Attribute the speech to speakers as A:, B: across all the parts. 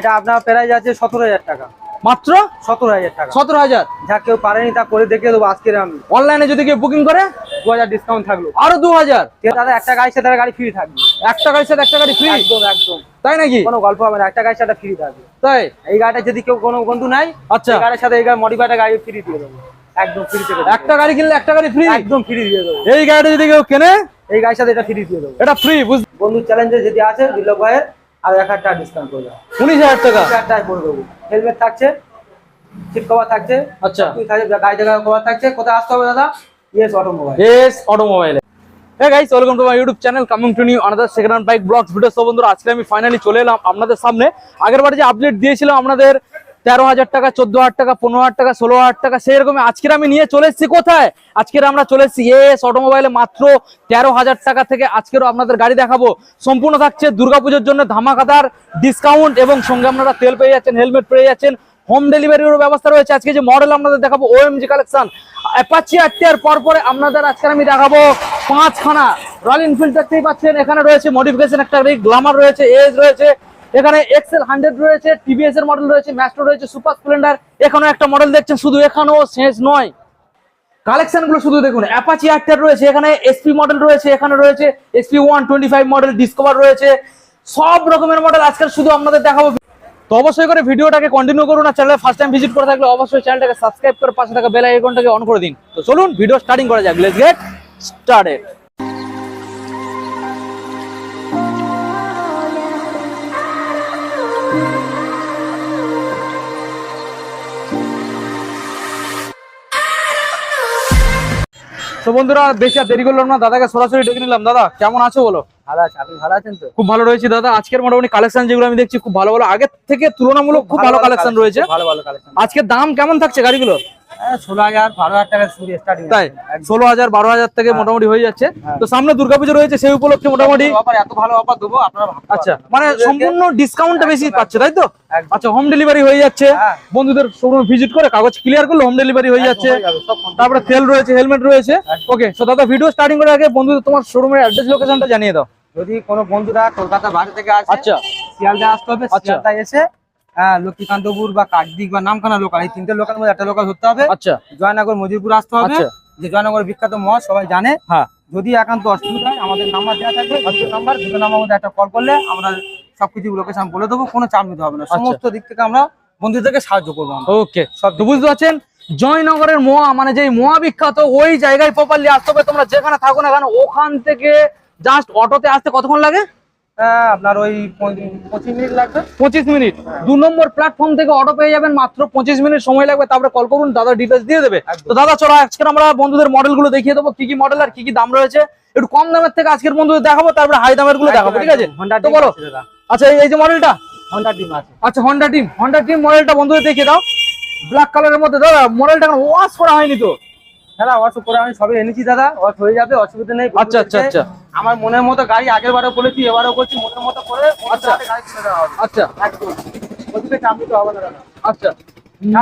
A: এটা আপনার প্রাইস আছে সতেরো হাজার টাকা।
B: মাত্র?
A: সতেরো হাজার টাকা।
B: সতেরো হাজার?
A: যা কেউ পারেনি তা করে দেখে দেবো আজকের আমি।
B: অনলাইনে যদি কেউ বুকিং করে?
A: দু হাজার ডিসকাউন্ট থাকল।
B: আরও দু হাজার?
A: দাদা একটা গাড়ির সাথে গাড়ি ফ্রি থাকবে।
B: একটা গাড়ির সাথে একটা গাড়ি ফ্রি
A: একদম একদম।
B: তাই নাকি?
A: কোনো গল্প হবে না একটা গাড়ির সাথে ফ্রি থাকবে।
B: তাই?
A: এই গাড়িটা যদি কেউ কোনো বন্ধু নাই
B: আচ্ছা।
A: গাড়ির সাথে এই গাড়ি মডিফাইড গাড়ি ফ্রি দিয়ে দেবো। একদম ফ্রি থেকে দেবো।
B: একটা গাড়ি কিনলে একটা গাড়ি ফ্রি
A: একদম ফ্রি দিয়ে দেবো।
B: এই গাড়িটা যদি কেউ কেনে?
A: এই গাড়ির সাথে এটা ফ্রি দিয়ে দেবো।
B: এটা ফ্রি বুঝ
A: বন্ধু চ্যালেঞ্জে যদি আছে দিল ভাইয়ের আর এক হাজার টাকা ডিসকাউন্ট করে দেবো।
B: উনিশ হাজার টাকা?
A: হাজার টাকা করে দেবো। হেলমেট থাকছে সিট কভার থাকছে
B: আচ্ছা।
A: গাড়ি থেকে কভার থাকছে কোথায় আসতে হবে দাদা? Yes automobile
B: S automobile hey guys welcome to my YouTube channel coming to new another second hand bike blogs video সব বন্ধুরা আজকে আমি ফাইনালি চলে এলাম আপনাদের সামনে। আগের বারে যে আপডেট দিয়েছিলাম আপনাদের তেরো হাজার টাকা, চোদ্দ হাজার টাকা, পনেরো হাজার টাকা, ষোলো হাজার টাকা সেরকম আজকের আমি নিয়ে চলে এসেছি কোথায়? আজকের আমরা চলে এসেছি এস অটোমোবাইলে মাত্র তেরো হাজার টাকা থেকে আজকেরও আপনাদের গাড়ি দেখাবো। সম্পূর্ণ থাকছে দুর্গাপুজোর জন্য ধামাকাদার ডিসকাউন্ট এবং সঙ্গে আপনারা তেল পেয়ে যাচ্ছেন হেলমেট পেয়ে যাচ্ছেন হোম ডেলিভারিরও ব্যবস্থা রয়েছে। আজকে যে মডেল আপনাদের দেখাবো ওএমজি কালেকশন অ্যাপাচি আরটিআর পর পরে আপনাদের আজকে আমি দেখাবো পাঁচখানা। রয়্যাল এনফিল্ড দেখতেই পাচ্ছেন, এখানে রয়েছে মডিফিকেশন একটা গ্লামার রয়েছে এজ রয়েছে। এখানে এক্সেল হান্ড্রেড রয়েছে টিভিএস এর মডেল রয়েছে ম্যাস্ট্রো রয়েছে সুপার স্প্লেন্ডার এখানেও একটা মডেল দেখছেন, শুধু এখানেও শেষ নয়। কালেকশনগুলো শুধু দেখুন অ্যাপাচি আরটিআর রয়েছে, এখানে এসপি মডেল রয়েছে, এখানে রয়েছে SP one twenty five model Discover রয়েছে, সব রকমের মডেল আজকে শুধু আপনাদের দেখাবো। তো অবশ্যই করে ভিডিওটাকে কন্টিনিউ করুন আর চ্যানেলে ফার্স্ট টাইম ভিজিট করে থাকলে অবশ্যই চ্যানেলটাকে সাবস্ক্রাইব করে পাশে থাকা বেল আইকনটাকে অন করে দিন। তো চলুন ভিডিও স্টার্টিং করা যাক লেটস গেট স্টার্টেড তো বন্ধুরা বেশি আর দেরি করলাম না। দাদাকে সরাসরি ডেকে নিলাম। দাদা কেমন আছো বলো?
A: ভালো আছে আপনি ভালো আছেন তো?
B: খুব ভালো রয়েছে দাদা। আজকের মোটামুটি কালেকশন যেগুলো আমি দেখছি খুব ভালো ভালো। আগের থেকে তুলনামূলক খুব ভালো কালেকশন রয়েছে।
A: ভালো ভালো কালেকশন
B: আজকে দাম কেমন থাকছে গাড়িগুলো
A: ষোলো হাজার বারো হাজার টাকা শুরু স্টার্টিং
B: তাই? ষোলো হাজার বারো হাজার থেকে মোটামুটি হয়ে যাচ্ছে।
A: হ্যাঁ।
B: তো সামনে দুর্গাপুজো রয়েছে সেই উপলক্ষে মোটামুটি
A: এত ভালো অফার দেবো আপনারা
B: আচ্ছা মানে সম্পূর্ণ ডিসকাউন্টটা বেশি পাচ্ছে তাই তো? আচ্ছা হোম ডেলিভারি হয়ে যাচ্ছে।
A: হ্যাঁ।
B: বন্ধুদের শোরুম ভিজিট করে কাগজ ক্লিয়ার করলে হোম ডেলিভারি হয়ে যাচ্ছে। তারপরে তেল রয়েছে হেলমেট রয়েছে। ওকে দাদা ভিডিও স্টার্টিং করে আগে বন্ধুদের তোমার শোরুমের অ্যাড্রেস লোকেশনটা জানিয়ে দাও।
A: যদি কোনো বন্ধুরা কলকাতা বাইরে থেকে আসে
B: আচ্ছা।
A: শিয়ালদা আসতে হবে
B: আচ্ছা।
A: শিয়ালদা এসে হ্যাঁ লক্ষ্মীকান্তপুর বা কাকদিক বা নামখানা লোকাল এই তিনটে লোকাল মধ্যে একটা লোকাল ধরতে হবে।
B: আচ্ছা।
A: জয়নগর মজিরপুর আসতে হবে।
B: আচ্ছা।
A: যে জয়নগর বিখ্যাত মঠ সবাই জানে।
B: হ্যাঁ।
A: যদি একান্ত অসুবিধা হয় আমাদের নাম্বার দেওয়া থাকবে নাম্বার দুটো নাম্বার মধ্যে একটা কল করলে আমরা সবকিছু লোকেশন বলে দেবো কোনো চাপ নিতে হবে না।
B: আচ্ছা।
A: সমস্ত দিক থেকে আমরা বন্ধুদেরকে সাহায্য করব
B: ওকে সব বুঝতে পারছেন? জয়নগরের মোয়া মানে যেই মোয়া বিখ্যাত ওই জায়গায় প্রপারলি আসতে হবে। তোমরা যেখানে থাকো না কেন ওখান থেকে জাস্ট অটোতে আসতে কতক্ষণ লাগে?
A: আপনার ওই পঁচিশ মিনিট লাগবে।
B: পঁচিশ মিনিট। দু নম্বর প্ল্যাটফর্ম থেকে অটো পেয়ে যাবেন মাত্র পঁচিশ মিনিট সময় লাগবে। তারপরে কল করুন দাদা ডিটেলস দিয়ে দেবে। তো দাদা চলো আজকে আমরা বন্ধুদের মডেলগুলো দেখিয়ে দেবো কি কি মডেল আর কি কি দাম রয়েছে। একটু কম দামের থেকে আজকের বন্ধুদের দেখাবো তারপরে হাই দামেরগুলো দেখাবো ঠিক আছে? তো বলো আচ্ছা এই- যে মডেলটা
A: হন্ডা টিম আছে।
B: আচ্ছা হন্ডা টিম হন্ডা টিম মডেলটা বন্ধুদের দেখিয়ে দাও। ব্ল্যাক কালারের মধ্যে দাদা মডেলটা ওয়াশ করা হয়নি তো?
A: দাদা অসুখ করে আমি সবই এনেছি দাদা। ওয়াশ হয়ে যাবে অসুবিধা নেই।
B: আচ্ছা, আচ্ছা, আচ্ছা।
A: আমার মনের মতো গাড়ি আগের বারও বলেছি এবারও করছি মনের মতো করে আচ্ছা।
B: আচ্ছা।
A: একদম। ওদিকে চাপ হবে না দাদা।
B: আচ্ছা।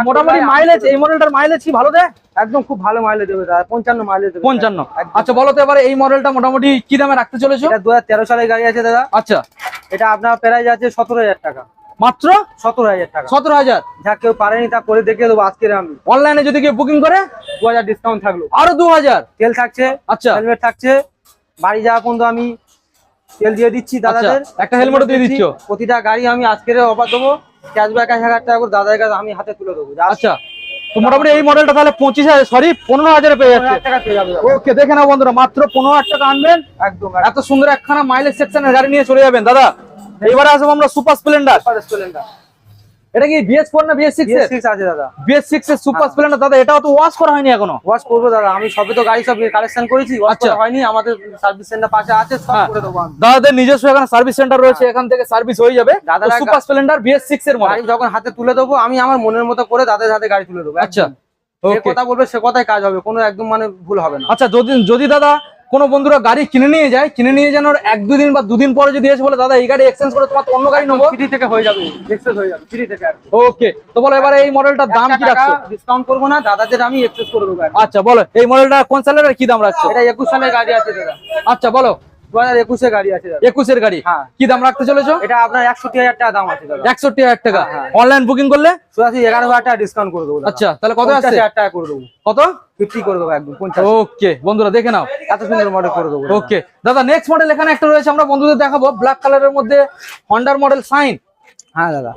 B: মোটামুটি মাইলেজ এই মডেলটার মাইলেজ কি ভালো দেয়?
A: একদম খুব ভালো মাইলেজ দেবে দাদা পঞ্চান্ন মাইলেজ দেবে।
B: পঞ্চান্ন। আচ্ছা বলো তো এবারে এই মডেলটা মোটামুটি কি দামে রাখতে চলেছো?
A: দু হাজার সালের গাড়ি আছে দাদা।
B: আচ্ছা।
A: এটা আপনার প্রাইস আছে সতেরো হাজার টাকা।
B: মাত্র?
A: সতেরো হাজার টাকা।
B: সতেরো হাজার?
A: যা কেউ পারেনি তা করে দেখিয়ে দেবো আজকের আমি।
B: অনলাইনে যদি কেউ বুকিং করে?
A: দু হাজার ডিসকাউন্ট থাকল।
B: আরও দু হাজার?
A: তেল থাকছে
B: আচ্ছা।
A: হেলমেট থাকছে বাড়ি যাওয়া পর্যন্ত আমি তেল দিয়ে দিচ্ছি দাদাদের।
B: আচ্ছা, একটা helmet ও দিয়ে দিচ্ছ?
A: প্রতিটা গাড়ি আমি আজকের অফার দেবো। ক্যাশব্যাক এক হাজার টাকা করে দাদার কাছে আমি হাতে তুলে দেবো।
B: আচ্ছা তো মোটামুটি এই মডেলটা তাহলে পঁচিশ হাজার সরি পনেরো হাজারে পেয়ে যাচ্ছে। ওকে দেখে নাও বন্ধুরা মাত্র পনেরো হাজার টাকা আনবেন।
A: একদম
B: এত সুন্দর একখানা মাইলেজ সেকশনের গাড়ি নিয়ে চলে যাবেন দাদা। এবারে আসব আমরা সুপার স্প্লেন্ডার
A: স্প্লেন্ডার
B: এটা কি বিএস ফোর না বিএস সিক্স
A: সিক্স আছে দাদা।
B: বিএস সিক্স এর সুপার স্প্লেন্ডার দাদা এটাও তো ওয়াশ করা হয়নি এখনও?
A: ওয়াশ করব দাদা। আমি সবে তো গাড়ি সব কালেকশন করেছি ওয়াশ
B: আচ্ছা।
A: করা হয়নি। আমাদের সার্ভিস সেন্টার পাশে আছে সব
B: হ্যাঁ।
A: করে দেবো আমি।
B: দাদাদের নিজস্ব এখানে সার্ভিস সেন্টার রয়েছে এখান থেকে সার্ভিস হয়ে যাবে।
A: দাদা
B: সুপার স্প্লেন্ডার বিএস সিক্স এর
A: গাড়ি যখন হাতে তুলে দেবো আমি আমার মনের মতো করে দাদের হাতে গাড়ি তুলে দেবো।
B: আচ্ছা।
A: কথা বলবে সে কথাই কাজ হবে কোনো একদম মানে ভুল হবে না।
B: আচ্ছা যদি যদি দাদা কোনো বন্ধুরা গাড়ি কিনে নিয়ে যায় কিনে নিয়ে যাওয়ার এক দুদিন বা দুদিন পরে যদি এসে বলে দাদা এই গাড়ি এক্সচেঞ্জ করে তোমার অন্য গাড়ি নেব।
A: ফ্রি থেকে হয়ে যাবে এক্সেস হয়ে যাবে ফ্রি থেকে
B: ওকে তো বলো এবারে এই মডেলটার দাম কি রাখছো?
A: ডিসকাউন্ট করব না দাদাদের আমি এক্সচেঞ্জ করে দেবো
B: আচ্ছা বলো এই মডেলটা কোন সালের কি দাম রাখছো?
A: এটা একুশ সালের গাড়ি আছে দাদা।
B: আচ্ছা বলো।
A: দু হাজার একুশে গাড়ি আছে
B: একুশের গাড়ি?
A: হ্যাঁ।
B: কি দাম রাখতে চলেছো?
A: এটা আপনার একষট্টি হাজার টাকা দাম আছে
B: একষট্টি হাজার টাকা।
A: হ্যাঁ, হ্যাঁ।
B: অনলাইন বুকিং করলে?
A: এগারো হাজার টাকা ডিসকাউন্ট করে দেবো
B: আচ্ছা তাহলে কত
A: হাজার টাকা করে দেবো।
B: কত?
A: করে দেবো একদম পঞ্চাশ।
B: ওকে বন্ধুরা দেখে নাও।
A: এত সুন্দর মডেল করে দেবো।
B: ওকে দাদা নেক্সট মডেল এখানে একটা রয়েছে আমরা বন্ধুদের দেখাবো। ব্ল্যাক কালারের মধ্যে হন্ডার মডেল সাইন
A: হ্যাঁ দাদা।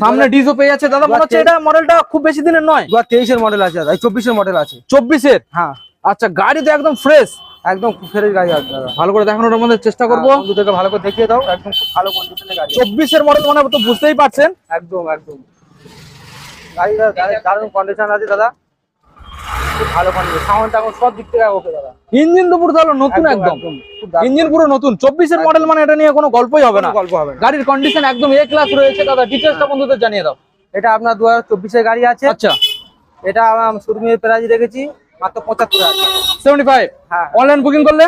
B: সামনে ডিজো পেয়ে যাচ্ছে। দাদা মনে হচ্ছে এটা মডেলটা খুব বেশি দিনের নয়।
A: দু হাজার মডেল আছে দাদা। চব্বিশের মডেল আছে।
B: চব্বিশের?
A: হ্যাঁ।
B: আচ্ছা গাড়ি তো একদম ফ্রেশ
A: একদম ফ্রেশ গাড়ি আছে দাদা।
B: ভালো করে দেখানোর আমাদের চেষ্টা করব।
A: হ্যাঁ, বন্ধুদেরকে ভালো করে দেখিয়ে দাও একদম ভালো কন্ডিশনের গাড়ি
B: চব্বিশের মডেল মানে তো বুঝতেই পারছেন।
A: একদম একদম। গাড়ি দারুণ কন্ডিশন আছে দাদা। ভালো কন্ডিশন সাউন্ড টাউন্ড সব দিক থেকে ওকে দাদা।
B: ইঞ্জিন তো পুরো তাহলে নতুন একদম ইঞ্জিন পুরো নতুন। চব্বিশের মডেল মানে এটা নিয়ে কোনো গল্পই হবে না।
A: গল্প হবে
B: গাড়ির কন্ডিশন একদম এ ক্লাস রয়েছে। দাদা ডিটেলসটা বন্ধুদের জানিয়ে দাও।
A: এটা আপনার দু হাজার চব্বিশের গাড়ি আছে।
B: আচ্ছা।
A: এটা আমার শোরুমের প্রাইস রেখেছি মাত্র পঁচাত্তর হাজার।
B: সেভেন্টি ফাইভ
A: হ্যাঁ।
B: অনলাইন বুকিং করলে?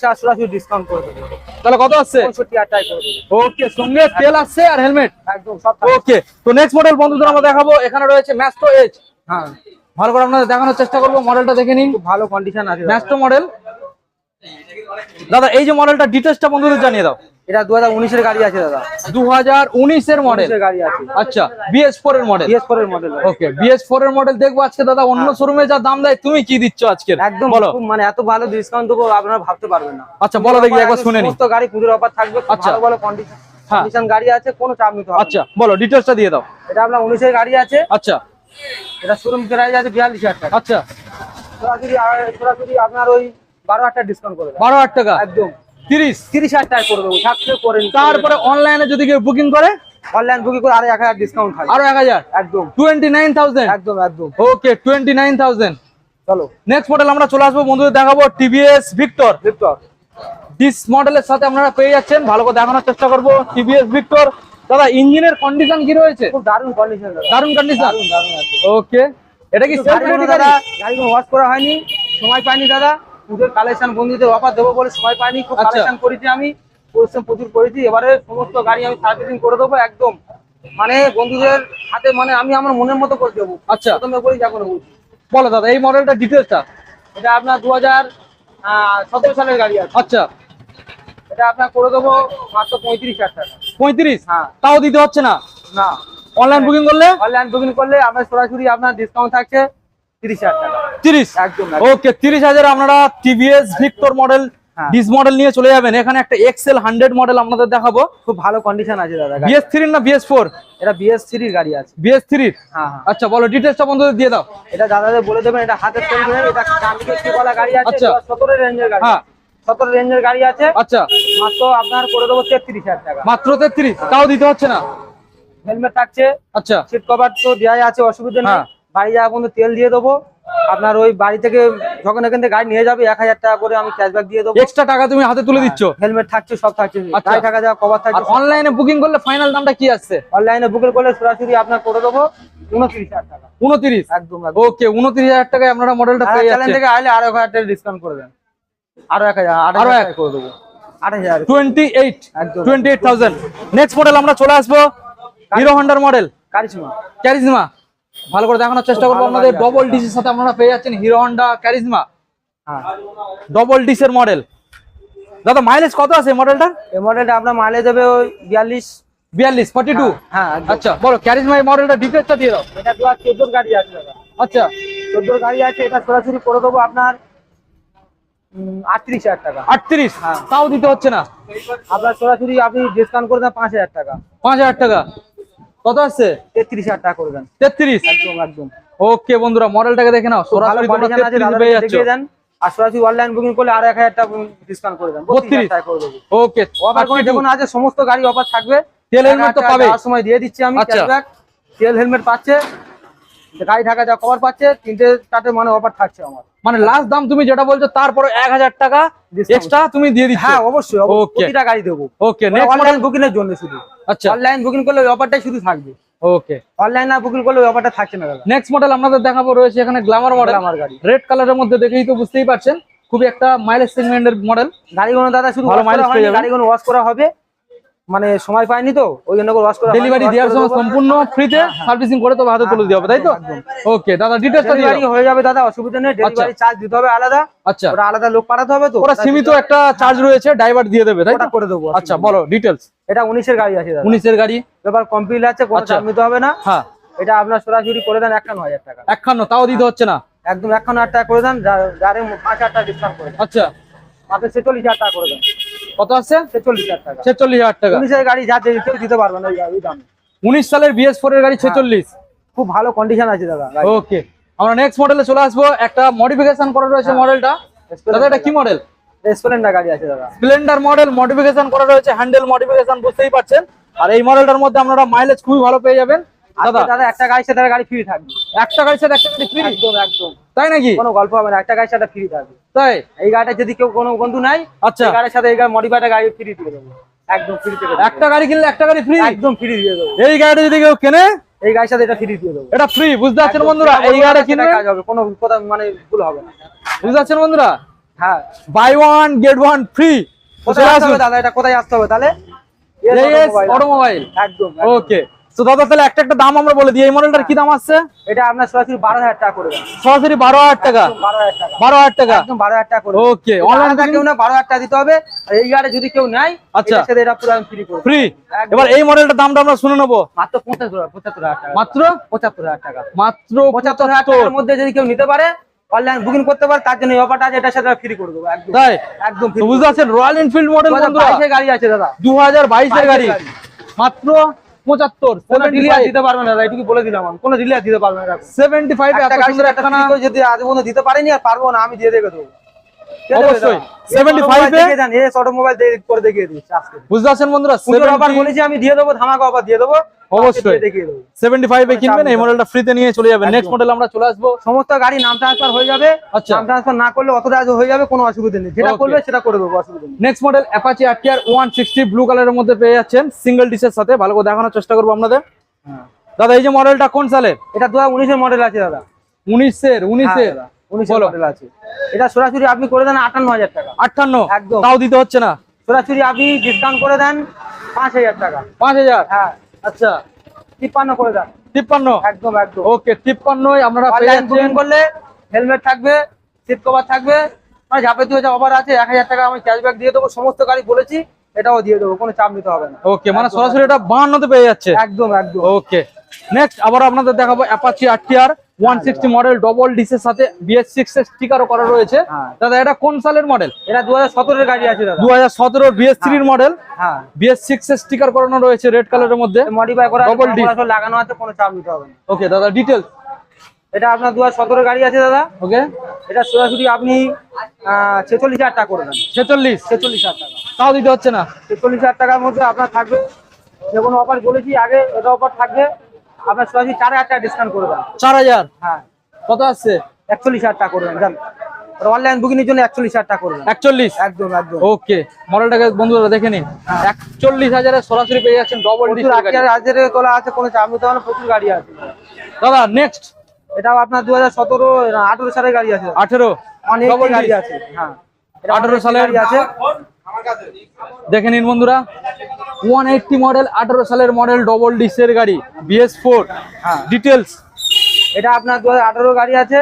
A: সরাসরি ডিসকাউন্ট করে দেবো।
B: তাহলে কত আসছে? ওকে সঙ্গে তেল আসছে আর হেলমেট
A: একদম সব
B: ওকে তো নেক্সট মডেল বন্ধুদের আমরা দেখাবো। এখানে রয়েছে ম্যাস্টো এজ
A: হ্যাঁ।
B: ভালো করে আপনাদের দেখানোর চেষ্টা করব মডেলটা দেখে নিন।
A: ভালো কন্ডিশন আছে দাদা।
B: ম্যাস্টো মডেল দাদা এই যে মডেলটা ডিটেলসটা বন্ধুদের জানিয়ে দাও।
A: এটা দু হাজার উনিশের গাড়ি আছে দাদা।
B: দু হাজার উনিশের মডেল
A: গাড়ি আছে।
B: আচ্ছা বিএস ফোর এর মডেল
A: বিএস ফোর এর মডেল
B: ওকে বিএস ফোর এর মডেল দেখব আজকে দাদা। অন্য শোরুমে যা দাম দেয় তুমি কি দিচ্ছ আজকে
A: একদম
B: বলো।
A: মানে এত ভালো ডিসকাউন্ট দেবো আপনারা ভাবতে পারবেন না।
B: আচ্ছা বলো দেখি একবার শুনে নি
A: সমস্ত গাড়ি পুজোর অফার থাকবে
B: আচ্ছা।
A: ভালো ভালো কন্ডিশন
B: হ্যাঁ।
A: কন্ডিশন গাড়ি আছে কোনো চাপ নিতে হবে
B: আচ্ছা বলো ডিটেলসটা দিয়ে দাও।
A: এটা আপনার উনিশের গাড়ি আছে।
B: আচ্ছা।
A: এটা শোরুম প্রাইস আছে বিয়াল্লিশ হাজার টাকা।
B: আচ্ছা।
A: সরাসরি সরাসরি আপনার ওই বারো হাজার টাকা ডিসকাউন্ট করে
B: বারো হাজার টাকা?
A: একদম।
B: তিরিশ?
A: তিরিশ হাজার টাকা করে দেবো। করে
B: তারপরে অনলাইনে যদি কেউ বুকিং করে?
A: অনলাইন বুকিং করে আরও এক হাজার ডিসকাউন্ট
B: আরও এক হাজার?
A: একদম।
B: টোয়েন্টি নাইন থাউজেন্ড
A: একদম একদম।
B: ওকে টোয়েন্টি নাইন থাউজেন্ড
A: চলো।
B: নেক্সট মডেল আমরা চলে আসব। বন্ধুদের দেখাবো টিভিএস ভিক্টর
A: ভিক্টর
B: ডিস মডেলের সাথে আপনারা পেয়ে যাচ্ছেন। ভালো করে দেখানোর চেষ্টা করব। টিভিএস ভিক্টর দাদা ইঞ্জিনের কন্ডিশন কি রয়েছে?
A: খুব দারুণ কন্ডিশন
B: দারুণ কন্ডিশন
A: দারুণ দারুণ আছে।
B: ওকে এটা কি সেলফ
A: দাদা গাড়িগুলো ওয়াশ করা হয়নি সময় পাইনি দাদা। পুজোর কালেকশন বন্ধুদের অফার দেবো বলে সময় পাইনি খুব
B: আচ্ছা।
A: কালেকশন করেছি আমি পরিশ্রম প্রচুর করেছি। এবারে সমস্ত গাড়ি আমি সার্ভিসিং করে দেবো একদম। মানে বন্ধুদের হাতে মানে আমি আমার মনের মতো করে দেবো।
B: আচ্ছা।
A: প্রথমে করি যা করে
B: বলো দাদা এই মডেলটা ডিটেলসটা
A: এটা আপনার দু হাজার সতেরো সালের গাড়ি আছে।
B: আচ্ছা।
A: এটা আপনার করে দেবো মাত্র পঁয়ত্রিশ হাজার টাকা।
B: পঁয়ত্রিশ?
A: হ্যাঁ।
B: তাও দিতে হচ্ছে না?
A: না।
B: অনলাইন বুকিং করলে?
A: অনলাইন বুকিং করলে আপনার সরাসরি আপনার ডিসকাউন্ট থাকছে তিরিশ হাজার টাকা।
B: তিরিশ?
A: একদম
B: ওকে তিরিশ হাজার আপনারা TVS Victor model. This model নিয়ে চলে যাবেন। এখানে একটা এক্সেল হান্ড্রেড মডেল আপনাদের দেখাবো।
A: খুব ভালো কন্ডিশন আছে দাদা।
B: বিএস থ্রি না বিএস ফোর
A: এটা বিএস থ্রির গাড়ি আছে।
B: বিএস থ্রি
A: হ্যাঁ হ্যাঁ।
B: আচ্ছা বলো ডিটেলসটা বন্ধুদের দিয়ে দাও।
A: এটা দাদাদের বলে দেবেন এটা হাতের তৈরি এটা ডান দিকে কিওয়ালা গাড়ি আছে
B: আচ্ছা।
A: সতেরো রেঞ্জের গাড়ি।
B: হ্যাঁ।
A: সতেরো রেঞ্জের গাড়ি আছে।
B: আচ্ছা।
A: মাত্র আপনার করে দেবো তেত্রিশ হাজার টাকা।
B: মাত্র তেত্রিশ? তাও দিতে হচ্ছে না?
A: হেলমেট থাকছে।
B: আচ্ছা।
A: সিট কভার তো দেওয়া আছে অসুবিধা নেই।
B: হ্যাঁ।
A: বাড়ি যাওয়া পর্যন্ত তেল দিয়ে দেবো। আপনার ওই বাড়ি থেকে যখন এখান থেকে গাড়ি নিয়ে যাবে এক হাজার টাকা করে আমি ক্যাশব্যাক দিয়ে দেবো।
B: এক্সট্রা টাকা তুমি হাতে তুলে দিচ্ছ?
A: হেলমেট থাকছে সব থাকছে।
B: আচ্ছা।
A: গাড়ি থাকা যাওয়া কভার থাকছে
B: অনলাইনে বুকিং করলে ফাইনাল দামটা কি আসছে?
A: অনলাইনে বুকিং করলে সরাসরি আপনার করে দেবো উনত্রিশ হাজার টাকা।
B: উনত্রিশ?
A: একদম
B: ওকে উনত্রিশ হাজার টাকায় আপনারা মডেলটা
A: চ্যানেল থেকে আইলে আরও হাজার টাকা ডিসকাউন্ট করে দেন। আরও এক হাজার আরও
B: আরও
A: এক
B: এক।
A: করে দেবো।
B: Twenty eight twenty eight thousand next model আমরা চলে আসব হিরো হন্ডার মডেল
A: কারিশমা।
B: ক্যারিজমা ভালো করে দেখানোর চেষ্টা করব আপনাদের। ডবল ডিসের সাথে আপনারা পেয়ে যাচ্ছেন হিরো হন্ডা ক্যারিজমা
A: হ্যাঁ।
B: ডবল ডিসের মডেল দাদা মাইলেজ কত আছে মডেলটা
A: এই মডেলটা আপনার মাইলেজ দেবে ওই বিয়াল্লিশ।
B: বিয়াল্লিশ ফর্টি টু
A: হ্যাঁ
B: আচ্ছা বলো ক্যারিজমা এই মডেলটা ডিটেলসটা দিয়ে দাও।
A: এটা দু হাজার গাড়ি আছে দাদা।
B: আচ্ছা।
A: চোদ্দোর গাড়ি আছে এটা সরাসরি করে দেবো আপনার আটত্রিশ হাজার টাকা।
B: আটত্রিশ?
A: হ্যাঁ।
B: তাও দিতে হচ্ছে না?
A: আপনার সরাসরি আপনি ডিসকাউন্ট করে দেন পাঁচ হাজার টাকা।
B: পাঁচ হাজার টাকা? কত আসছে?
A: তেত্রিশ হাজার টাকা করে দেন।
B: তেত্রিশ?
A: একদম একদম।
B: ওকে বন্ধুরা মডেলটাকে দেখে নাও।
A: খুব
B: সরাসরি তোমরা
A: কন্ডিশন আছে
B: 33
A: দাদা
B: পেয়ে যাচ্ছ
A: দেখিয়ে দেন। আর সরাসরি অনলাইন বুকিং করলে আর এক হাজার টাকা ডিসকাউন্ট করে দেন। বত্রিশ টাকা করে দেবো।
B: ওকে
A: অফার যখন আছে সমস্ত গাড়ি অফার থাকবে।
B: তেল হেলমেট তো
A: পাবে। সময় দিয়ে দিচ্ছি আমি
B: আচ্ছা।
A: ক্যাশব্যাক তেল হেলমেট পাচ্ছে। গাড়ি ঢাকা যা কভার পাচ্ছে। তিনটে চারটে মানে অফার থাকছে আমার।
B: মানে লাস্ট দাম তুমি যেটা বলছো তারপরে এক হাজার টাকা এক্সট্রা তুমি দিয়ে দিচ্ছ।
A: হ্যাঁ অবশ্যই প্রতিটা গাড়ি দেবো।
B: Okay next model
A: online booking এর জন্য শুধু।
B: আচ্ছা।
A: অনলাইন বুকিং করলে ওই অফারটাই শুধু থাকবে।
B: ওকে
A: অনলাইন না বুকিং করলে ওই অফারটা থাকছে না দাদা।
B: নেক্সট মডেল আপনাদের দেখাবো রয়েছে এখানে গ্ল্যামার মডেল
A: আমার গাড়ি।
B: রেড কালারের মধ্যে দেখেই তো বুঝতেই পারছেন খুবই একটা মাইলেজ সেগমেন্টের মডেল
A: গাড়িগুলো দাদা শুধু
B: ভালো
A: হয়নি গাড়িগুলো ওয়াশ করা হবে। মানে সময় পাইনি তো ওই জন্য ওয়াশ করে
B: ডেলিভারি দেওয়ার সময় সম্পূর্ণ ফ্রিতে সার্ভিসিং করে তো হাতে তুলে দিতে হবে তাই তো? ওকে দাদা ডিটেলসটা দিয়ে
A: ডেলিভারি হয়ে যাবে দাদা অসুবিধা নেই ডেলিভারি চার্জ দিতে হবে আলাদা
B: আচ্ছা।
A: ওটা আলাদা লোক পাঠাতে হবে তো
B: ওরা সীমিত একটা চার্জ রয়েছে ড্রাইভার দিয়ে দেবে তাই তো?
A: করে দেবো
B: আচ্ছা বলো ডিটেইলস
A: এটা উনিশের গাড়ি আছে দাদা।
B: উনিশের গাড়ি।
A: এবার কমপ্লিট আছে কোনো
B: আচ্ছা।
A: চাপ নিতে হবে না।
B: হ্যাঁ।
A: এটা আপনার সরাসরি করে দেন একান্ন হাজার টাকা।
B: একখান্ন তাও দিতে হচ্ছে না?
A: একদম একান্ন হাজার টাকা করে দেন যারে পাঁচ হাজার টাকা ডিসকাউন্ট করে
B: আচ্ছা।
A: মাত্র ছেচল্লিশ হাজার টাকা করে দেন।
B: কত আছে?
A: ছেচল্লিশ হাজার টাকা।
B: ছেচল্লিশ হাজার টাকা।
A: উনিশের গাড়ি যা কেউ দিতে পারবে না দামে।
B: উনিশ সালের বিএস ফোর এর গাড়ি ছেচল্লিশ।
A: খুব ভালো কন্ডিশন আছে দাদা।
B: ওকে। আমরা নেক্সট মডেলে চলে আসব। একটা মডিফিকেশন করা রয়েছে মডেলটা দাদা এটা কি মডেল
A: স্প্লেন্ডার গাড়ি আছে দাদা।
B: স্প্লেন্ডার মডেল মডিফিকেশন করা রয়েছে হ্যান্ডেল মডিফিকেশন বুঝতেই পারছেন। আর এই মডেলটার মধ্যে আপনারা মাইলেজ খুবই ভালো পেয়ে যাবেন। দাদা
A: দাদা একটা গাড়ির সাথে গাড়ি ফ্রি থাকবে।
B: একটা গাড়ির সাথে একটা গাড়ি ফ্রি
A: একদম একদম।
B: তাই নাকি?
A: কোনো গল্প হবে না একটা গাড়ির সাথে ফ্রি থাকবে।
B: তাই?
A: এই গাড়িটা যদি কেউ কোনো বন্ধু নাই
B: আচ্ছা।
A: গাড়ির সাথে এই গাড়ি মডিফাইড গাড়ি ফ্রি দিয়ে দেবো। একদম ফ্রি দেবো।
B: একটা গাড়ি কিনলে একটা গাড়ি ফ্রি
A: একদম ফ্রি দিয়ে দেবো।
B: এই গাড়িটা যদি কেউ কেনে
A: এই গাড়ির সাথে এটা ফ্রি দিয়ে দেবো।
B: এটা ফ্রি বুঝতে পারছেন বন্ধুরা? এই গাড়ি
A: কাজ হবে কোনো কথা মানে ভুল হবে না।
B: বুঝতে পারছেন বন্ধুরা?
A: হ্যাঁ।
B: Buy one get one free
A: কোথায় আসতে হবে দাদা? এটা কোথায় আসতে হবে তাহলে?
B: অটোমোবাইল
A: একদম।
B: ওকে তো দাদা তাহলে একটা একটা দাম আমরা বলে দিই। এই মডেলটার কি দাম আসছে
A: এটা আপনার সরাসরি বারো হাজার টাকা করে
B: সরাসরি বারো হাজার টাকা?
A: বারো হাজার টাকা।
B: বারো হাজার টাকা?
A: একদম বারো হাজার টাকা
B: ওকে
A: অনলাইন কেউ না বারো হাজার টাকা দিতে হবে। এই গাড়ি যদি কেউ নেয়
B: আচ্ছা।
A: এটা পুরো আমি ফ্রি করব
B: ফ্রি এবার এই মডেলটার দামটা আমরা শুনে নেব।
A: মাত্র পঁচাত্তর পঁচাত্তর হাজার টাকা।
B: মাত্র?
A: পঁচাত্তর হাজার টাকা।
B: মাত্র
A: পঁচাত্তর হাজার টাকার মধ্যে যদি কেউ নিতে পারে অনলাইন বুকিং করতে পারে তার জন্য অফারটা আছে এটার সাথে ফ্রি করে দেবো। একদম।
B: তাই?
A: একদম
B: বুঝতে পারছেন রয়্যাল এনফিল্ড মডেল
A: গাড়ি আছে দাদা।
B: দু হাজার বাইশের গাড়ি।
A: গাড়ি।
B: মাত্র পঁচাত্তর
A: দিতে পারবে না দাদা কি বলে দিলাম আমি। কোনো রিলিয়ার দিতে পারবে না।
B: সেভেন্টি ফাইভ
A: যদি আজ পর্যন্ত দিতে পারিনি আর পারব না আমি দিয়ে দেবে দেবে
B: অবশ্যই।
A: দাদা?
B: 75
A: এস দেখিয়ে দেন এস অটোমোবাইল দিয়ে করে দেখিয়ে দিচ্ছি আজকে।
B: বুঝতে বন্ধুরা?
A: পুজোর অফার বলেছি আমি দিয়ে দেবো ধামাকা অফার দিয়ে দেবো
B: অবশ্যই।
A: দেখিয়ে দেবো।
B: সেভেন্টি ফাইভে কিনবেন এই মডেলটা ফ্রিতে নিয়ে চলে যাবেন। নেক্সট মডেল আমরা চলে আসব।
A: সমস্ত গাড়ি নাম ট্রান্সফার হয়ে যাবে।
B: আচ্ছা।
A: নাম ট্রান্সফার না করলে অতটা আজ হয়ে যাবে কোনো অসুবিধা নেই। যেটা. করবে সেটা করে দেবো অসুবিধা নেই।
B: Next model Apache RTR one sixty blue কালারের মধ্যে পেয়ে যাচ্ছেন সিঙ্গেল ডিসের সাথে। ভালো করে দেখানোর চেষ্টা করব আপনাদের। দাদা এই যে মডেলটা কোন সালের
A: এটা দু হাজার উনিশের মডেল আছে দাদা।
B: উনিশের উনিশের।
A: উনিশের
B: বলো।
A: মডেল আছে। এটা সরাসরি আপনি করে দেন আটান্ন হাজার টাকা।
B: আটান্ন?
A: একদম।
B: তাও দিতে হচ্ছে না?
A: সরাসরি আপনি ডিসকাউন্ট করে দেন পাঁচ হাজার টাকা।
B: পাঁচ হাজার?
A: হ্যাঁ।
B: আচ্ছা।
A: তিপ্পান্ন করে দেন।
B: তিপ্পান্ন?
A: একদম একদম।
B: ওকে তিপ্পান্নই আপনারা
A: করলে হেলমেট থাকবে সিট কভার থাকবে মানে যাবতীয় যা অফার আছে এক হাজার টাকা আমি ক্যাশব্যাক দিয়ে দেবো সমস্ত গাড়ি বলেছি এটাও দিয়ে দেবো কোনো চাপ নিতে হবে না।
B: ওকে মানে সরাসরি এটা বাহান্নতে পেয়ে যাচ্ছে।
A: একদম একদম।
B: ওকে নেক্সট আবার আপনাদের দেখাবো Apache RTR one sixty model double ডিসের সাথে বিএস সিক্স এর স্টিকারও করা রয়েছে।
A: হ্যাঁ।
B: দাদা এটা কোন সালের মডেল
A: এটা দু হাজার গাড়ি আছে দাদা।
B: দু হাজার সতেরো বিএস থ্রির মডেল
A: হ্যাঁ।
B: বিএস সিক্স এর স্টিকার করানো রয়েছে রেড কালারের মধ্যে।
A: মডিফাই করা
B: D।
A: আছে লাগানো আছে কোনো চাপ নিতে হবে না।
B: ওকে দাদা ডিটেলস
A: এটা আপনার দু হাজার সতেরো গাড়ি আছে দাদা।
B: ওকে
A: এটা সরাসরি আপনি ছেচল্লিশ হাজার টাকা করে দেন।
B: ছেচল্লিশ?
A: ছেচল্লিশ হাজার টাকা।
B: তাও দিতে হচ্ছে না?
A: ছেচল্লিশ হাজার টাকার মধ্যে আপনার থাকবে যে কোনো অফার বলেছি আগে এটা অফার থাকবে। আপনার সরাসরি চার হাজার টাকা ডিসকাউন্ট করে দেন।
B: চার হাজার?
A: হ্যাঁ।
B: কত আসছে
A: একচল্লিশ হাজার টাকা করে দেন জান। অনলাইন বুকিংয়ের জন্য একচল্লিশ হাজার টাকা করে দেন।
B: একচল্লিশ?
A: একদম একদম।
B: ওকে। মডেলটাকে বন্ধুরা দেখে নিন। একচল্লিশ হাজারে সরাসরি পেয়ে যাচ্ছেন ডবল
A: প্রচুর তোলা আছে কোনো নিতে হবে প্রচুর গাড়ি আছে।
B: দাদা নেক্সট
A: এটাও আপনার দু হাজার সতেরো আঠেরো সালের গাড়ি আছে। অনেক
B: ডবল
A: গাড়ি আছে। হ্যাঁ।
B: 18 সালের
A: গাড়ি আছে।
B: দেখে নিন বন্ধুরা। ওয়ান এইটটি মডেল আঠারো সালের মডেল ডবল ডিসের গাড়ি বিএস ফোর ডিটেলস
A: এটা আপনার দু হাজার আঠারো গাড়ি আছে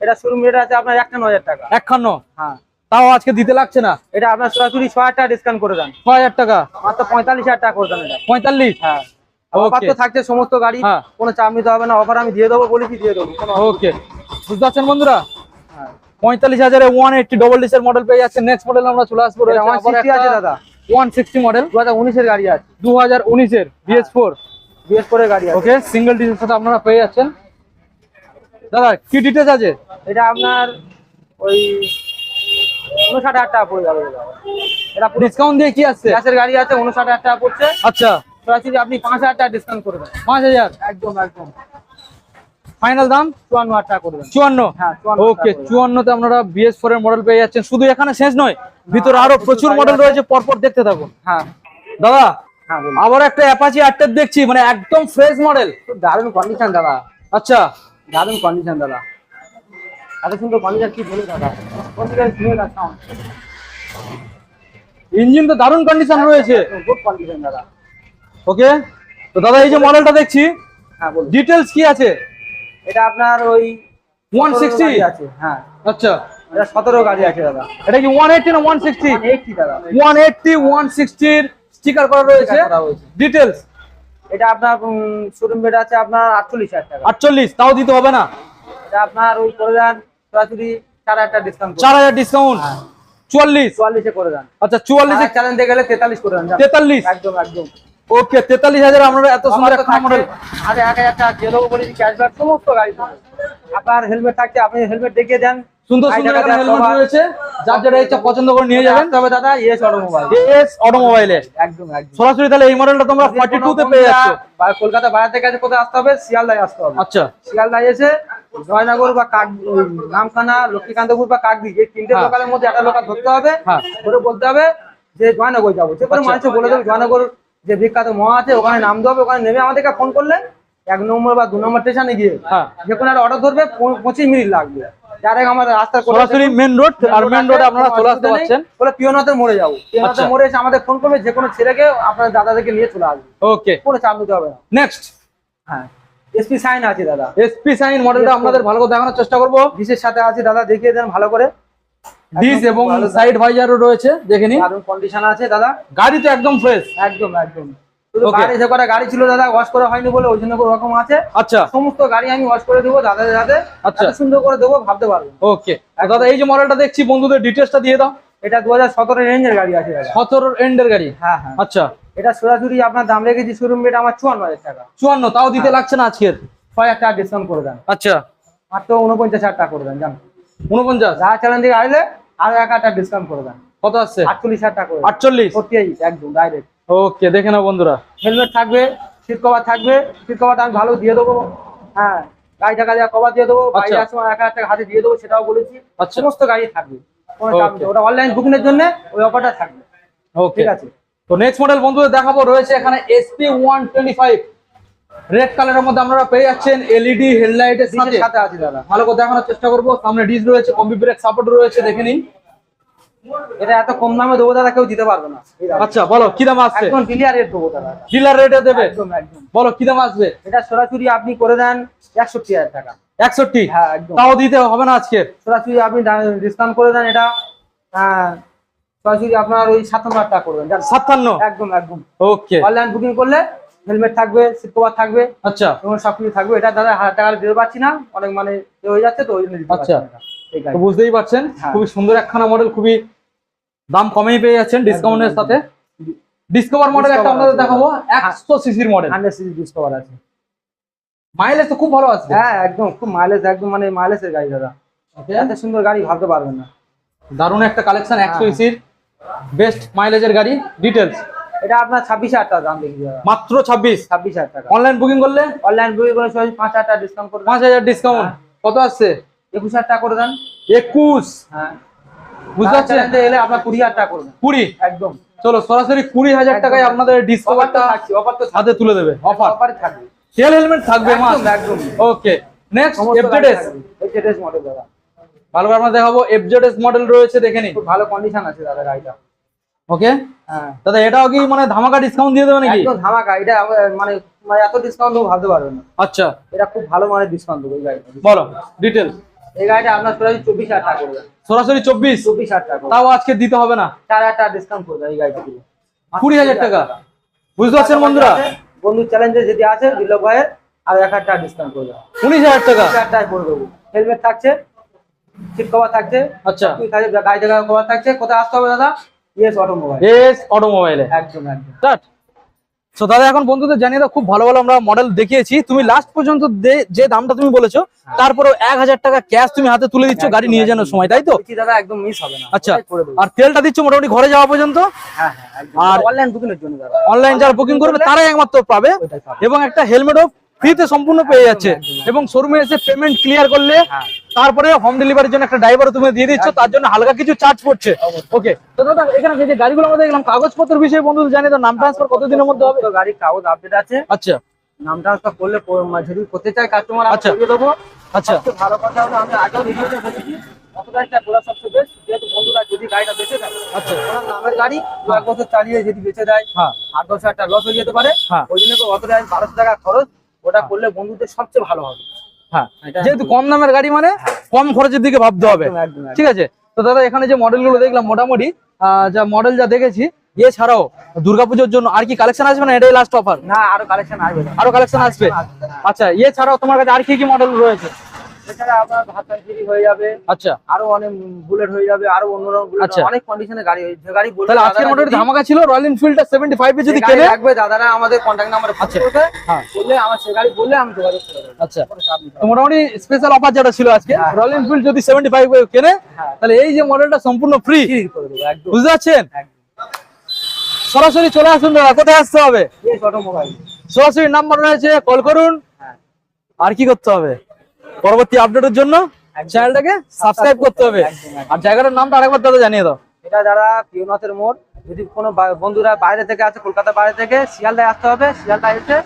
A: এটা শোরুম রেট আছে আপনার একান্ন হাজার টাকা।
B: একখান্ন
A: হ্যাঁ।
B: তাও আজকে দিতে লাগছে না?
A: এটা আপনার সরাসরি ছ হাজার টাকা ডিসকাউন্ট করে দেন।
B: ছ হাজার টাকা?
A: মাত্র পঁয়তাল্লিশ হাজার টাকা করে দেন এটা।
B: পঁয়তাল্লিশ?
A: হ্যাঁ। অফার তো থাকছে সমস্ত গাড়ি
B: হ্যাঁ।
A: কোনো চাপ নিতে হবে না। অফার আমি দিয়ে দেবো বলেছি দিয়ে দেবো
B: ওকে বুঝতে পারছেন বন্ধুরা?
A: হ্যাঁ।
B: পঁয়তাল্লিশ হাজারে ওয়ান এইটটি ডবল ডিসের মডেল পেয়ে যাচ্ছে। নেক্সট মডেল আমরা চলে আসব
A: এটা 160 আছে দাদা।
B: ওয়ান সিক্সটি মডেল
A: দু হাজার উনিশের গাড়ি আছে।
B: দু হাজার উনিশের বিএস ফোর
A: বিএস করে গাড়ি আছে।
B: ওকে সিঙ্গেল ডিসের সাথে আপনারা পেয়ে যাচ্ছেন। দাদা কি ডিটেলস আছে?
A: এটা আপনার ওই উনষাট হাজার টাকা পড়ে যাবে এটা
B: ডিসকাউন্ট দিয়ে কি আসছে
A: গ্যাসের গাড়ি আছে উনষাট হাজার টাকা পড়ছে।
B: আচ্ছা।
A: আপনি পাঁচ হাজার টাকা ডিসকাউন্ট করে দেন।
B: পাঁচ হাজার?
A: একদম একদম।
B: ফাইনাল দাম?
A: চুয়ান্ন হাজার টাকা করে দেন
B: চুয়ান্ন?
A: হ্যাঁ, 54
B: ওকে
A: করে।
B: চুয়ান্নতে আপনারা বিএস ফোর এর মডেল পেয়ে যাচ্ছেন। শুধু এখানে শেষ নয় ভিতরে আরও প্রচুর মডেল। রয়েছে পরপর দেখতে থাকুন।
A: হ্যাঁ।
B: দাদা
A: হ্যাঁ বলুন।
B: আবার একটা অ্যাপাচি আটটার দেখছি মানে একদম ফ্রেশ মডেল
A: দারুণ কন্ডিশন দাদা।
B: আচ্ছা।
A: দারুণ কন্ডিশন দাদা। এত সুন্দর কন্ডিশন কি বলি দাদা?
B: ইঞ্জিন তো দারুণ কন্ডিশন রয়েছে।
A: গুড কন্ডিশন দাদা।
B: ওকে তো দাদা এই যে মডেলটা দেখছি
A: হ্যাঁ বলুন।
B: ডিটেলস কি আছে?
A: এটা আপনার ওই
B: 160
A: গাড়ি আছে হ্যাঁ।
B: আচ্ছা।
A: এটা সতেরো গাড়ি আছে দাদা।
B: এটা কি ওয়ান এইটটি না ওয়ান সিক্সটি
A: এইটটি দাদা।
B: ওয়ান এইটটি ওয়ান সিক্সটির স্টিকার করা রয়েছে। ডিটেলস
A: এটা আপনার শোরুম বেড আছে আপনার আটচল্লিশ হাজার টাকা।
B: আটচল্লিশ তাও দিতে হবে না?
A: এটা আপনার ওই করে দেন সরাসরি চার হাজার টাকা ডিসকাউন্ট
B: চার হাজার ডিসকাউন্ট
A: হ্যাঁ।
B: চুয়াল্লিশ?
A: চুয়াল্লিশে করে দেন।
B: আচ্ছা চুয়াল্লিশে
A: চ্যালেঞ্জে গেলে তেতাল্লিশ করে দেন যান।
B: তেতাল্লিশ?
A: একদম একদম।
B: ওকে তেতাল্লিশ হাজার আপনারা এত সুন্দর
A: আমার
B: একটা মডেল
A: থাকছে, আরে এক হাজার টাকা দিয়ে ক্যাশব্যাক সমস্ত গাড়ি আপনার হেলমেট থাকছে আপনি হেলমেট দেখিয়ে দেন।
B: সুন্দর সুন্দর
A: দেওয়ার
B: হেলমেট রয়েছে। যার যেটা ইচ্ছা পছন্দ করে নিয়ে যাবেন।
A: তবে দাদা ইয়েস অটোমোবাইল
B: এস অটোমোবাইলে
A: একদম একদম।
B: সরাসরি তাহলে এই মডেলটা তোমরা
A: যদি
B: ফর্টি
A: কোনো
B: টু তে পেয়ে যাচ্ছ।
A: বা- কলকাতা বাইরে থেকে আছে কোথায় আসতে হবে শিয়ালদায় আসতে হবে।
B: আচ্ছা।
A: শিয়ালদায় এসে জয়নগর বা কাক নামখানা লক্ষ্মীকান্তপুর বা কাকদি এই তিনটে
B: হ্যাঁ।
A: লোকালের মধ্যে একটা লোকাল ধরতে হবে।
B: হ্যাঁ।
A: ধরে বলতে হবে যে জয়নগর যাব। যে কোনো
B: আচ্ছা।
A: মানুষকে বলে দেবে জয়নগর যে বিখ্যাত মহা আছে ওখানে নাম দেবে ওখানে নেমে আমাদেরকে ফোন করলে এক নম্বর বা দু নম্বর স্টেশনে গিয়ে
B: হ্যাঁ।
A: যে কোনো একটা অর্ডার ধরবে পঁচিশ মিনিট লাগবে। ডাইরেক্ট আমার রাস্তার কোলে
B: সরাসরি মেন রোড আর মেন রোডে আপনারা চলে আসতে পারছেন?
A: বলে পিওনাথের মোড়ে যাব। পিওনাথের
B: আচ্ছা।
A: এসে আমাদের ফোন করবে যে কোনো ছেলেকে আপনার দাদাদেরকে নিয়ে চলে আসবে।
B: ওকে।
A: কোনো চাপ নিতে হবে না।
B: নেক্সট
A: হ্যাঁ। এসপি সাইন আছে দাদা।
B: এসপি সাইন মডেলটা আপনাদের ভালো করে দেখানোর চেষ্টা করব।
A: ডিসের সাথে আছে দাদা দেখিয়ে দেন ভালো করে।
B: ডিস এবং সাইড ভাইজারও রয়েছে দেখে নিন।
A: দারুণ কন্ডিশন আছে দাদা।
B: গাড়ি তো একদম ফ্রেশ
A: একদম একদম. গাড়ি ছিল দাদা ওয়াশ করা হয়নি বলে ওই জন্য ওরকম আছে।
B: আচ্ছা।
A: সমস্ত গাড়ি আমি ওয়াশ করে দেবো দাদাদের হাতে।
B: আচ্ছা।
A: সুন্দর করে দেবো ভাবতে পারবেন
B: ওকে দাদা এই যে মডেলটা দেখছি বন্ধুদের ডিটেলসটা দিয়ে দাও।
A: এটা দু হাজার সতেরো রেঞ্জের গাড়ি আছে দাদা।
B: সতেরোর এন্ডের গাড়ি?
A: হ্যাঁ হ্যাঁ।
B: আচ্ছা।
A: এটা সরাসরি আপনার দাম রেখেছি শোরুম রেট আমার চুয়ান্ন হাজার টাকা।
B: চুয়ান্ন তাও দিতে লাগছে না আজকের?
A: ছয় হাজার টাকা ডিসকাউন্ট করে দেন।
B: আচ্ছা।
A: মাত্র উনপঞ্চাশ হাজার টাকা করে দেন জান।
B: উনপঞ্চাশ
A: যা চ্যালেঞ্জ থেকে আসলে আর এক হাজার ডিসকাউন্ট করে দেন।
B: কত আসছে
A: আটচল্লিশ হাজার টাকা
B: আটচল্লিশ?
A: ফোর্টি একদম ডাইরেক্ট
B: ওকে দেখে নাও বন্ধুরা।
A: হেলমেট থাকবে সিট কভার থাকবে। সিট কভারটা আমি ভালো দিয়ে দেবো। হ্যাঁ গাড়ি টাকা দেওয়া কভার দিয়ে দেবো। গাড়ি
B: আচ্ছা।
A: সময় এক হাজার টাকা হাতে দিয়ে দেবো সেটাও বলেছি।
B: আচ্ছা।
A: সমস্ত গাড়ি থাকবে। ওটা অনলাইন বুকিং এর জন্য ওই অফারটা থাকবে। ঠিক আছে?
B: তো নেক্সট মডেল বন্ধুদের দেখাবো রয়েছে এখানে SP one twenty five red কালারের মধ্যে আপনারা পেয়ে যাচ্ছেন এলইডি হেডলাইটের সাথে।
A: সাথে আছে দাদা।
B: ভালো করে দেখানোর চেষ্টা করব। সামনে ডিস রয়েছে কম্পি ব্রেক সাপোর্ট রয়েছে দেখে নিন।
A: এটা এত কম দামে দেবো দাদা কেউ দিতে পারবে না।
B: আচ্ছা বলো কি দাম আসছে?
A: একদম ক্লিয়ার রেট দেবো দাদা।
B: ডিলার রেটে দেবে?
A: একদম একদম।
B: বলো কি দাম আসবে?
A: এটা সরাসরি আপনি করে দেন একষট্টি হাজার টাকা।
B: একষট্টি?
A: হ্যাঁ একদম।
B: তাও দিতে হবে না আজকে?
A: সরাসরি আপনি ডিসকাউন্ট করে দেন এটা। হ্যাঁ সরাসরি আপনার ওই সাতান্ন হাজার টাকা করবেন
B: সাতান্ন?
A: একদম একদম।
B: ওকে
A: অনলাইন বুকিং করলে হেলমেট থাকবে সিট কভার থাকবে
B: আচ্ছা।
A: এবং সবকিছু থাকবে। এটা দাদা হাজার টাকা দিতে পারছি না। অনেক মানে হয়ে যাচ্ছে তো ওই জন্য
B: আচ্ছা। তো বুঝতেই পারছেন
A: হ্যাঁ।
B: খুবই সুন্দর একখানা মডেল খুবই দাম কমেই পেয়ে যাচ্ছেন ডিসকাউন্টের। সাথে। ডিসকভার মডেল একটা আপনাদের। দেখাবো একশো সিসির মডেল
A: 100 সিসি ডিসকভার আছে।
B: মাইলেজ তো খুব ভালো আছে।
A: হ্যাঁ একদম খুব মাইলেজ একদম মানে মাইলেজের গাড়ি দাদা। এত সুন্দর গাড়ি ভাবতে পারবেন না।
B: দারুণ একটা কালেকশন একশো
A: হ্যাঁ।
B: সিসির বেস্ট মাইলেজের গাড়ি ডিটেলস
A: এটা আপনার ছাব্বিশ হাজার টাকা দাম দেখি
B: মাত্র ছাব্বিশ?
A: ছাব্বিশ হাজার টাকা।
B: অনলাইন বুকিং করলে?
A: অনলাইন বুকিং করে সরাসরি পাঁচ হাজার টাকা ডিসকাউন্ট
B: পাঁচ হাজার ডিসকাউন্ট কত আসছে?
A: একুশ হাজার টাকা করে দেন।
B: একুশ?
A: হ্যাঁ।
B: বুঝতে পারছেন?
A: এলে আপনার কুড়ি হাজার টাকা করবেন
B: কুড়ি?
A: একদম।
B: চলো সরাসরি কুড়ি হাজার টাকায় আপনাদের
A: অফার তো
B: ডিসকভারটা
A: থাকছে অফার তো
B: হাতে তুলে দেবে। অফার
A: থাকবে।
B: তেল হেলমেট থাকবে মাস
A: একদম।
B: ওকে নেক্সট এফজেডএস
A: মডেল দাদা।
B: ভালো করে আমরা দেখাবো এফজেডএস মডেল রয়েছে দেখে নিন।
A: ভালো কন্ডিশন আছে দাদা গাড়িটা।
B: ওকে
A: হ্যাঁ।
B: দাদা এটাও কি মানে ধামাকা ডিসকাউন্ট দিয়ে দেবে নাকি?
A: একদম ধামাকা এটা মানে মানে এত ডিসকাউন্ট দেবো ভাবতে পারবেন না।
B: আচ্ছা।
A: এটা খুব ভালো মানের ডিসকাউন্ট দেবো এই গাড়িটা।
B: বলো ডিটেলস
A: এই গাড়িটা আপনার সরাসরি চব্বিশ হাজার টাকা করবে।
B: সরাসরি চব্বিশ?
A: চব্বিশ হাজার টাকা।
B: তাও আজকে দিতে হবে না?
A: চার হাজার টাকা ডিসকাউন্ট করবে এই গাড়িটা
B: কুড়ি হাজার টাকা। বুঝতে পারছেন বন্ধুরা?
A: বন্ধু চ্যালেঞ্জে যেটি আছে দিলক ভাইয়ের আর এক হাজার টাকা ডিসকাউন্ট করে দেবো।
B: উনিশ হাজার টাকা?
A: টাকা করে দেবো। হেলমেট থাকছে সিট কভার থাকছে
B: আচ্ছা।
A: গাড়ি টাকা কভার থাকছে। কোথায় আসতে হবে দাদা? ইয়েস অটোমোবাইল
B: এস অটোমোবাইলে
A: একদম একদম।
B: স্টার্ট সো দাদা এখন বন্ধুদের জানিয়ে দাও খুব ভালো ভালো আমরা মডেল দেখিয়েছি। তুমি লাস্ট পর্যন্ত যে দামটা তুমি বলেছ তারপরে এক হাজার টাকা ক্যাশ তুমি হাতে তুলে দিচ্ছ গাড়ি নিয়ে যাওয়ার সময় তাই তো?
A: দাদা একদম মিস হবে না।
B: আচ্ছা আর তেলটা দিচ্ছ মোটামুটি ঘরে যাওয়া পর্যন্ত?
A: হ্যাঁ হ্যাঁ
B: আর-
A: অনলাইন বুকিং এর জন্য
B: অনলাইন যারা বুকিং করবে তারাই একমাত্র পাবে।
A: পাবে।
B: এবং একটা হেলমেটও ফ্রিতে সম্পূর্ণ পেয়ে যাচ্ছে। এবং শোরুমে এসে পেমেন্ট ক্লিয়ার করলে
A: হ্যাঁ।
B: তারপরে হোম ডেলিভারির জন্য একটা ড্রাইভার তুমি দিয়ে দিচ্ছ তার জন্য হালকা কিছু চার্জ পড়ছে। ওকে তো দাদা এখানে যে গাড়িগুলো আমরা দেখলাম কাগজপত্র বিষয়ে বন্ধু জানি তো নাম ট্রান্সফার কতদিনের মধ্যে হবে?
A: গাড়ির কাগজ আপডেট আছে।
B: আচ্ছা।
A: নাম ট্রান্সফার করলে মানে যদি করতে চাই কাস্টমার
B: আচ্ছা।
A: দেবো।
B: আচ্ছা।
A: ভালো কথা হলো আমি আগেও ভিডিওতে বলেছি অতটা সবচেয়ে বেস্ট যেহেতু বন্ধুরা যদি গাড়িটা বেঁচে থাকে
B: আচ্ছা।
A: ওনার নামের গাড়ি দু এক বছর চালিয়ে যদি বেঁচে দেয়
B: হ্যাঁ।
A: আট দশ হাজার টাকা লস হয়ে যেতে পারে।
B: হ্যাঁ।
A: ওই জন্য তো অত টাকা বারোশো টাকা খরচ ওটা করলে বন্ধুদের সবচেয়ে ভালো হবে।
B: হ্যাঁ যেহেতু কম দামের গাড়ি মানে কম খরচের দিকে ভাবতে হবে। ঠিক আছে? তো দাদা এখানে যে মডেলগুলো দেখলাম মোটামুটি আহ, যা মডেল যা দেখেছি এছাড়াও দুর্গাপুজোর জন্য আর কি কালেকশন আসবে না? এটাই লাস্ট অফার
A: না আরও কালেকশন আসবে।
B: আরও কালেকশন আসবে? আচ্ছা এছাড়াও তোমার কাছে আর কি কি মডেল রয়েছে?
A: এছাড়া আপনার ভাতান ফ্রি হয়ে যাবে।
B: আচ্ছা।
A: আরও অনেক বুলেট হয়ে যাবে আরও অন্য
B: আচ্ছা।
A: অনেক কন্ডিশনে গাড়ি হয়ে যে গাড়ি বলবে
B: তাহলে আজকের ধামাকা ছিল রয়্যাল এনফিল্ডটা সেভেন্টি ফাইভ যদি কেনে
A: লাগবে দাদারা আমাদের কন্ট্যাক্ট নাম্বারে ফোন। করবে
B: হ্যাঁ।
A: বললে আমার সে গাড়ি বললে আমি যোগাযোগ
B: আচ্ছা। তো মোটামুটি স্পেশাল অফার যেটা ছিল আজকে। রয়্যাল এনফিল্ড যদি সেভেন্টি ফাইভ কেনে
A: হ্যাঁ।
B: তাহলে এই যে মডেলটা সম্পূর্ণ ফ্রি
A: একদম।
B: বুঝতে পারছেন? সরাসরি চলে আসুন দাদা কোথায় আসতে হবে? সরাসরি নাম্বার রয়েছে কল করুন।
A: হ্যাঁ।
B: আর কি করতে হবে? পরবর্তী আপডেটের জন্য চ্যানেলটাকে সাবস্ক্রাইব করতে হবে। আর জায়গাটার নামটা আরেকবার দাদা জানিয়ে দাও।
A: এটা যারা পিওনাথের মোড় যদি কোনো বন্ধুরা বাইরে থেকে আসে কলকাতার বাইরে থেকে শিয়ালদায় আসতে হবে শিয়ালদায় এসে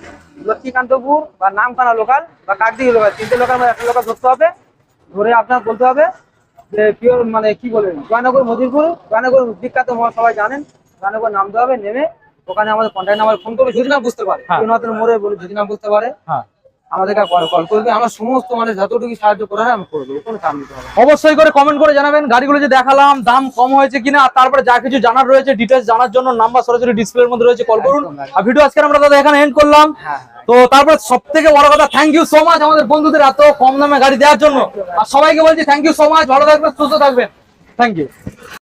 A: লক্ষ্মীকান্তপুর বা নামখানা লোকাল বা কাকদিঘি লোকাল তিনটে লোকাল মধ্যে একটা লোকাল ধরতে হবে। ধরে আপনার বলতে হবে যে পিওর মানে কি বলবেন জয়নগর মজিরপুর জয়নগর বিখ্যাত মোড় সবাই জানেন। জয়নগর নামতে হবে নেমে ওখানে আমাদের কন্ট্যাক্ট নাম্বার ফোন করবে যদি না বুঝতে পারে।
B: হ্যাঁ।
A: পিওনাথের মোড়ে বলে যদি না বুঝতে পারে।
B: হ্যাঁ।
A: আমাদেরকে কল কল করবে। আমরা সমস্ত মানে যতটুকু সাহায্য করা হয় আমি করে দেবো। কোনো চাপ নিতে হবে
B: অবশ্যই করে কমেন্ট করে জানাবেন। গাড়িগুলো যে দেখালাম দাম কম হয়েছে কিনা আর তারপরে যা কিছু জানার রয়েছে ডিটেলস জানার জন্য নাম্বার সরাসরি ডিসপ্লের মধ্যে রয়েছে কল করুন। আর ভিডিও আজকে আমরা দাদা এখানে এন্ড করলাম।
A: হ্যাঁ
B: তো তারপর সব থেকে বড় কথা থ্যাংক ইউ সো মাচ আমাদের বন্ধুদের এত কম দামে গাড়ি দেওয়ার জন্য। আর সবাইকে বলছি থ্যাংক ইউ সো মাচ ভালো থাকবেন সুস্থ থাকবেন। Thank you